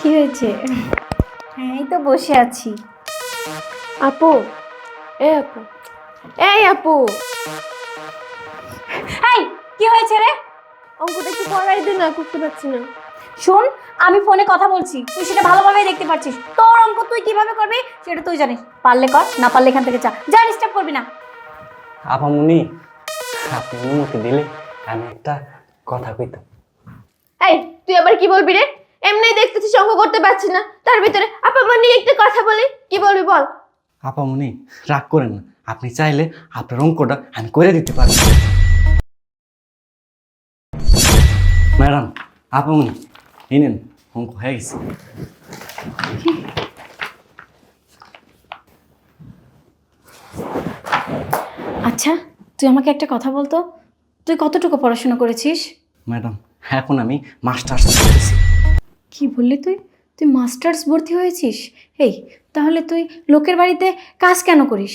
কি হয়েছে? হ্যাঁ এই তো বসে আছি। আপু এ আপু এই আপু। এই কি হয়েছে রে? অঙ্কটা একটু করাই দে না করতে পারছি না। শোন আমি ফোনে কথা বলছি তুই সেটা ভালোভাবে দেখতে পাচ্ছিস তোর অঙ্ক তুই কীভাবে করবি সেটা তুই জানিস। পারলে কর না পারলে এখান থেকে যা। যা ডিস্টার্ব করবি না। আপামনি আপনি অনুমতি দিলে আমি একটা কথা কইতাম। এই তুই আবার কি বলবি রে? এমনি দেখতেছিস অঙ্ক করতে পারছি না। তার ভিতরে আপা মা নিয়ে একটা কথা বলি। কি বলবি বল? আপা আপামনি রাগ করেন না। আপনি চাইলে আপনার অঙ্কটা আমি করে দিতে পারি। ম্যাডাম আপামনি এই নেন অঙ্ক হয়ে গেছে। আচ্ছা তুই আমাকে একটা কথা বলতো? তুই কতটুকু পড়াশোনা করেছিস? ম্যাডাম এখন আমি মাস্টার্স করতেছি কি বললি তুই? তুই মাস্টার্স ভর্তি হয়েছিস? এই তাহলে তুই লোকের বাড়িতে কাজ কেন করিস?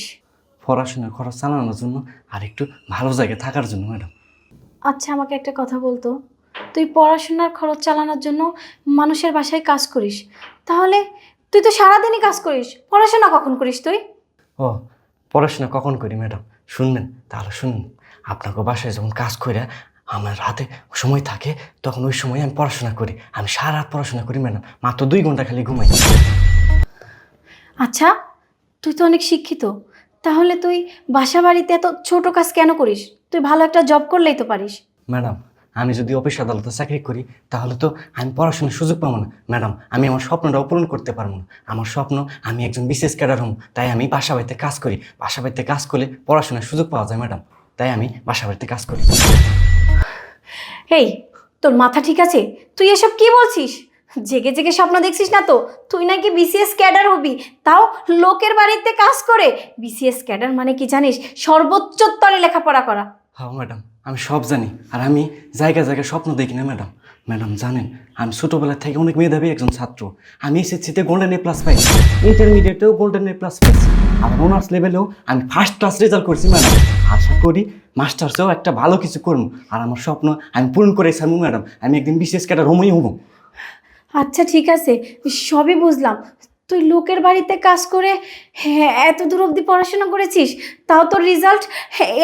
পড়াশোনার খরচ চালানোর জন্য আর একটু ভালো জায়গায় থাকার জন্য ম্যাডাম। আচ্ছা আমাকে একটা কথা বলতো। তুই পড়াশোনার খরচ চালানোর জন্য মানুষের বাসায় কাজ করিস। তাহলে তুই তো সারাদিনই কাজ করিস। পড়াশোনা কখন করিস তুই? ও পড়াশোনা কখন করি ম্যাডাম? শুনবেন তাহলে শুনুন। আপনাকে বাসায় যখন কাজ করে আমার রাতে সময় থাকে তখন ওই সময় আমি পড়াশোনা করি। আমি সারা রাত পড়াশোনা করি ম্যাডাম মাত্র দুই ঘণ্টা খালি ঘুমাই। আচ্ছা তুই তো অনেক শিক্ষিত। তাহলে তুই বাসা বাড়িতে এত ছোট কাজ কেন করিস? তুই ভালো একটা জব করলেই তো পারিস। ম্যাডাম আমি যদি অফিস আদালতে চাকরি করি তাহলে তো আমি পড়াশোনার সুযোগ পাবো না। ম্যাডাম আমি আমার স্বপ্নটাও পূরণ করতে পারব না। আমার স্বপ্ন আমি একজন বিশেষ ক্যাডার হম তাই আমি বাসা বাড়িতে কাজ করি। বাসা বাড়িতে কাজ করলে পড়াশোনার সুযোগ পাওয়া যায় ম্যাডাম। তাই আমি বাসা বাড়িতে কাজ করি। এই, তোর মাথা ঠিক আছে? তুই এসব কি বলছিস? জেগে জেগে স্বপ্ন দেখছিস না তো? তুই নাকি বিসিএস ক্যাডার হবি, তাও লোকের বাড়িতে কাজ করে? বিসিএস ক্যাডার মানে কি জানিস? সর্বোচ্চ স্তরে লেখাপড়া করা। হ্যাঁ ম্যাডাম, আমি সব জানি, আর আমি জায়গা জায়গায় স্বপ্ন দেখি না, ম্যাডাম। ম্যাডাম, জানেন, আমি ছোটোবেলা থেকে অনেক মেধাবী একজন ছাত্র। আমি এসএসসিতে গোল্ডেন এ প্লাস পাইছি ইন্টারমিডিয়েটেও গোল্ডেন এ প্লাস পাইছি আর অনার্স লেভেলেও আমি ফার্স্ট ক্লাস রেজাল্ট করছি ম্যাডাম। আশা করি মাস্টার্সেও একটা ভালো কিছু করব। আর আমার স্বপ্ন, আমি পূরণ করে ছাড়বো ম্যাডাম। আমি একদিন বিশেষ ক্যাডার হোমই হব। আচ্ছা ঠিক আছে। সবই বুঝলাম। তুই লোকের বাড়িতে কাজ করে হ্যাঁ এত দূর অবধি পড়াশোনা করেছিস, তাও তোর রেজাল্ট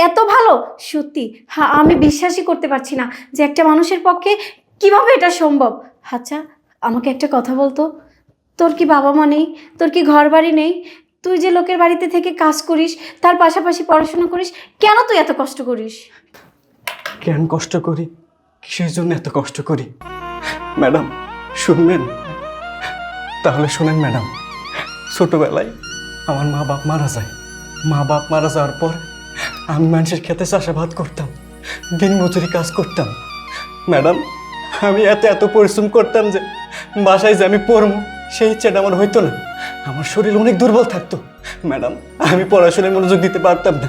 এত ভালো। সত্যি হ্যাঁ আমি বিশ্বাসই করতে পারছি না যে একটা মানুষের পক্ষে কীভাবে এটা সম্ভব? আচ্ছা আমাকে একটা কথা বলতো। তোর কি বাবা মা নেই? তোর কি ঘর বাড়ি নেই? তুই যে লোকের বাড়িতে থেকে কাজ করিস, তার পাশাপাশি পড়াশোনা করিস, কেন তুই এত কষ্ট করিস? কেন কষ্ট করি? কিসের জন্য এত কষ্ট করি? ম্যাডাম, শুনবেন? তাহলে শুনেন ম্যাডাম, ছোটবেলায় আমার মা বাপ মারা যায়। মা বাপ মারা যাওয়ার পর আমি মানুষের খেতে চাষাবাদ করতাম দিন মজুরি কাজ করতাম। ম্যাডাম আমি এত এত পরিশ্রম করতাম যে বাসায় যে আমি পড়ব সেই ইচ্ছাটা আমার হইতো না। আমার শরীর অনেক দুর্বল থাকতো। ম্যাডাম, আমি পড়াশোনায় মনোযোগ দিতে পারতাম না।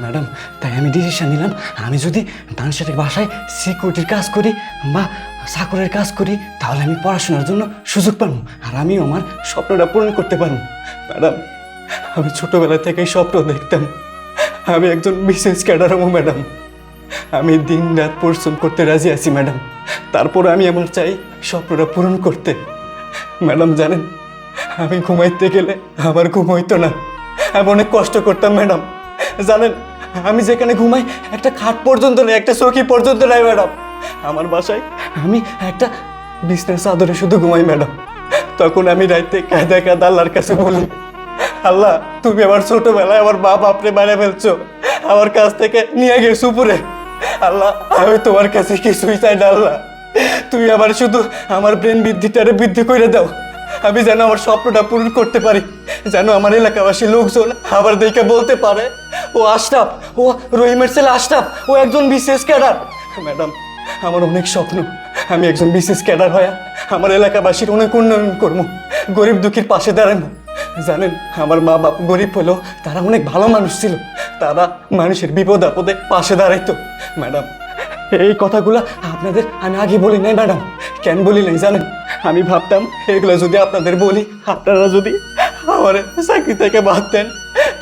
ম্যাডাম, তাই আমি ডিসিশন নিলাম। আমি যদি মানুষের বাসায় সিকিউরিটির কাজ করি বা চাকরের কাজ করি, তাহলে আমি পড়াশোনার জন্য সুযোগ পাবো। আর আমিও আমার স্বপ্নটা পূরণ করতে পারব। ম্যাডাম, আমি ছোটোবেলা থেকেই স্বপ্ন দেখতাম। আমি একজন বিশেষ ক্যাডার হব, ম্যাডাম। আমি দিন রাত পরিশ্রম করতে রাজি আছি, ম্যাডাম। তারপর আমি আমার চাই, স্বপ্নটা পূরণ করতে। ম্যাডাম, জানেন, আমি ঘুমাইতে গেলে আমার ঘুম হইতো না। আমি অনেক কষ্ট করতাম, ম্যাডাম। জানেন, আমি যেখানে ঘুমাই, একটা খাট পর্যন্ত নেই, একটা চৌকি পর্যন্ত নেই, ম্যাডাম। আমার বাসায় আমি একটা বিছনার চাদরে শুধু ঘুমাই, ম্যাডাম। তখন আমি রাইতে কায়দা কায়দা আল্লাহর কাছে বলি, আল্লাহ, তুমি আমার ছোটবেলায় আমার বাপ আপনি বাইরে ফেলছো। আমার কাছ থেকে নিয়ে গেছো উপরে। আল্লাহ, আমি তোমার কাছে কিছুই চাই না, আল্লাহ। তুমি আমার শুধু আমার ব্রেন বৃদ্ধিটারে বৃদ্ধি করে দাও। আমি যেন আমার স্বপ্নটা পূরণ করতে পারি, যেন আমার এলাকাবাসী লোকজন আবার দেখে বলতে পারে, ও আশরাফ, ও রহিমের ছেলে আশরাফ, ও একজন বিশেষ ক্যাডার। ম্যাডাম, আমার অনেক স্বপ্ন। আমি একজন বিশেষ ক্যাডার হয়ে আমার এলাকাবাসীর অনেক উন্নয়ন করব, গরিব দুঃখীর পাশে দাঁড়ানো জানেন, আমার মা বাপ গরিব হলেও তারা অনেক ভালো মানুষ ছিল। তারা মানুষের বিপদ আপদে পাশে দাঁড়াইতো। ম্যাডাম, এই কথাগুলো আপনাদের আমি আগে বলি নাই ম্যাডাম। কেন বলি নাই জানেন? আমি ভাবতাম এগুলো যদি আপনাদের বলি, আপনারা যদি আমার চাকরি থেকে বাদ দেন,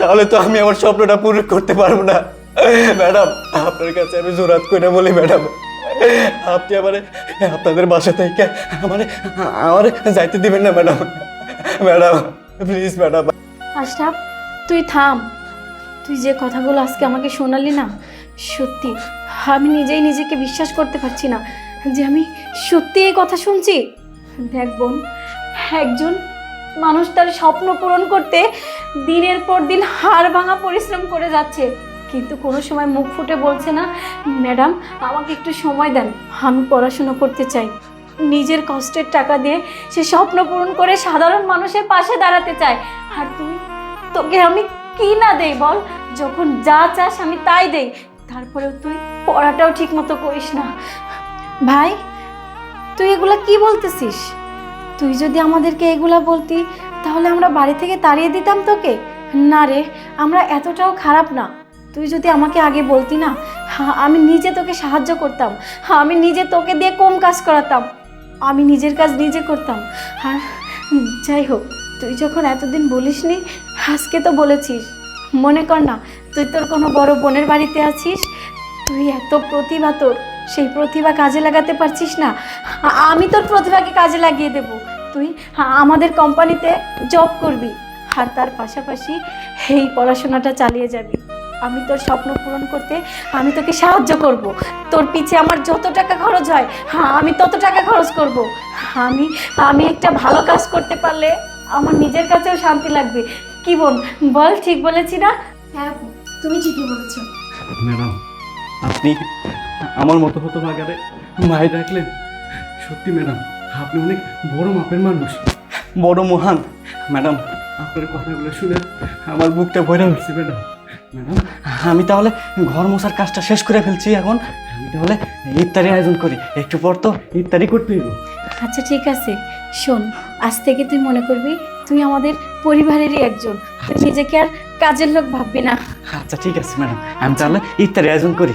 তাহলে তো আমি আমার স্বপ্নটা পূরণ করতে পারব না। ম্যাডাম, আপনার কাছে আমি জোরাত করে বলি ম্যাডাম, আপনি আমার, আপনাদের বাসা থেকে আমার আমার যাইতে দিবেন না madam. Madam, please madam. Ashraf, তুই থাম। তুই যে কথাগুলো আজকে আমাকে শোনালি না সত্যি, আমি নিজেই নিজেকে বিশ্বাস করতে পারছি না যে আমি সত্যি এই কথা শুনছি। দেখ বোন, একজন মানুষ তার স্বপ্ন পূরণ করতে দিনের পর দিন হাড় ভাঙা পরিশ্রম করে যাচ্ছে। কিন্তু কোনো সময় মুখ ফুটে বলছে না, ম্যাডাম, আমাকে একটু সময় দেন, আমি পড়াশুনো করতে চাই। নিজের কষ্টের টাকা দিয়ে সে স্বপ্ন পূরণ করে সাধারণ মানুষের পাশে দাঁড়াতে চায়। আর তুই তোকে আমি কি না দেই বল? যখন যা চাস আমি তাই দেই। তারপরেও তুই পড়াটাও ঠিক মতো করিস না। ভাই, তুই এগুলা কি বলতেছিস? তুই যদি আমাদেরকে এগুলা বলতি, তাহলে আমরা বাড়ি থেকে তাড়িয়ে দিতাম তোকে। না রে, আমরা এতটাও খারাপ না। তুই যদি আমাকে আগে বলতি না আমি নিজে তোকে সাহায্য করতাম। আমি নিজে তোকে দিয়ে কম কাজ করাতাম। আমি নিজের কাজ নিজে করতাম। আর যাই হোক, তুই যখন এতদিন বলিসনি, আজকে তো বলেছিস। মনে কর না তুই তোর কোনো বড় বোনের বাড়িতে আছিস? তুই এত প্রতিভা তোর, সেই প্রতিভা কাজে লাগাতে পারছিস না। আমি তোর প্রতিভাকে কাজে লাগিয়ে দেব। তুই আমাদের কোম্পানিতে জব করবি, আর তার পাশাপাশি এই পড়াশোনাটা চালিয়ে যাবি। আমি তোর স্বপ্ন পূরণ করতে আমি তোকে সাহায্য করব। তোর পিছে আমার যত টাকা খরচ হয় হ্যাঁ আমি তত টাকা খরচ করব। আমি আমি একটা ভালো কাজ করতে পারলে আমার নিজের কাছেও শান্তি লাগবে। কি বল, ঠিক বলেছি না? হ্যাঁ তুমি ঠিকই বলেছ। ম্যাডাম আপনি আমার মতো হতো বাগারে মায়ের রাখলেন সত্যি ম্যাডাম আপনি অনেক বড় মাপের মানুষ। বড় মহান। ম্যাডাম আপনার কথাগুলো শুনে আমার বুকটা ভরে উঠছে ম্যাডাম। ম্যাডাম? আমি তাহলে ঘর মশার কাজটা শেষ করে ফেলছি এখন। আমি তাহলে ইফতারি আয়োজন করি। একটু পর তো ইফতারি করতে আচ্ছা ঠিক আছে। শোন আজ থেকে তুই মনে করবি তুই আমাদের পরিবারেরই একজন। তুই নিজেকে আর কাজের লোক ভাববি না। আচ্ছা ঠিক আছে, ম্যাডাম। আমি তাহলে ইফতারি আয়োজন করি।